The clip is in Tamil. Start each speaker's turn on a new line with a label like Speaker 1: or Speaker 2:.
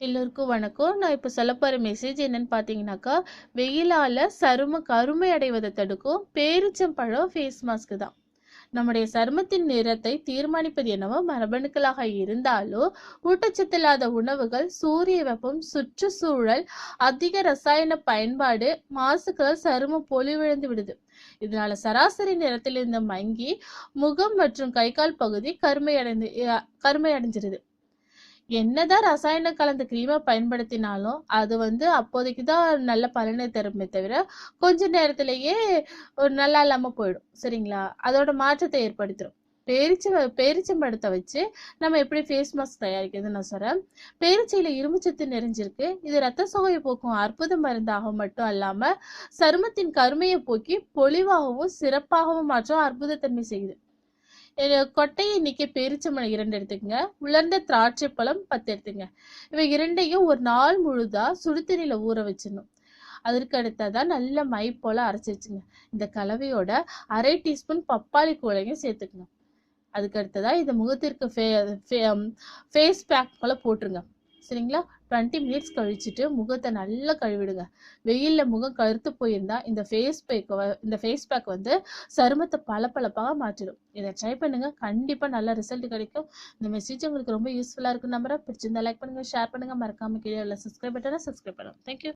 Speaker 1: எல்லோருக்கும் வணக்கம். நான் இப்போ சொல்ல போகிற மெசேஜ் என்னன்னு பார்த்தீங்கன்னாக்கா வெயிலால் சரும கருமை அடைவதை தடுக்கும் பேரிச்சம்பழம் ஃபேஸ் மாஸ்க் தான். நம்முடைய சருமத்தின் நிறத்தை தீர்மானிப்பது என்னவோ மரபணுக்களாக இருந்தாலும் ஊட்டச்சத்து இல்லாத உணவுகள் சூரிய வெப்பம் சுற்றுச்சூழல் அதிக ரசாயன பயன்பாடு மாசுக்களால் சருமம் பொலிவிழந்து விடுது. இதனால சராசரி நிறத்தில் இருந்த மங்கி முகம் மற்றும் கை கால் பகுதி கருமை அடைந்து கருமை அடைஞ்சிருது. என்னதான் ரசாயனம் கலந்த கிரீமை பயன்படுத்தினாலும் அது வந்து அப்போதைக்கு தான் நல்ல பலனை தருமே தவிர கொஞ்ச நேரத்திலேயே ஒரு நல்லா இல்லாமல் போயிடும். சரிங்களா? அதோட மாற்றத்தை ஏற்படுத்திடும் பேரிச்சை பேரிச்சம்பழத்தை வச்சு நம்ம எப்படி ஃபேஸ் மாஸ்க் தயாரிக்கிறதுன்னு நான் சொல்கிறேன் பேரிச்சையில் இரும்புச்சத்து நிறைஞ்சிருக்கு. இது ரத்த சோகையை போக்கும் அற்புத மருந்தாக மட்டும் அல்லாமல் சருமத்தின் கருமையை போக்கி பொலிவாகவும் சிறப்பாகவும் மாற்றம் அற்புதத்தன்மை செய்யுது. கொட்டையை இன்னைக்கு பேரிச்சம்பழம் இரண்டு எடுத்துக்கங்க. உலர்ந்த திராட்சை பழம் பத்து எடுத்துங்க இவை இரண்டையும் ஒரு நாள் முழுதா சுடுதண்ணில ஊற வச்சிடணும். அதற்கு அடுத்ததான் நல்ல மை போல அரைச்சி வச்சுங்க இந்த கலவையோட அரை டீஸ்பூன் பப்பாளி கூழையும் சேர்த்துக்கணும் அதுக்கு அடுத்ததா இந்த முகத்திற்கு ஃபே ஃபேஸ் பேக் போல போட்டுருங்க. சரிங்களா? டுவெண்ட்டி மினிட்ஸ் கழிச்சுட்டு முகத்தை நல்லா கழுவிடுங்க. வெயிலில் முகம் கருத்து போயிருந்தா இந்த ஃபேஸ் பேக் இந்த ஃபேஸ் பேக் வந்து சருமத்தை பளபளப்பாக மாற்றிடும். இதை ட்ரை பண்ணுங்க. கண்டிப்பாக நல்ல ரிசல்ட் கிடைக்கும். இந்த மெசேஜ் உங்களுக்கு ரொம்ப யூஸ்ஃபுல்லாக இருக்கும் நம்பரை பிடிச்சிருந்தா லைக் பண்ணுங்க ஷேர் பண்ணுங்க. மறக்காமல் கீழே உள்ள சப்ஸ்கிரைப் பட்டனை சப்ஸ்கிரைப் பண்ணுங்க தேங்க்யூ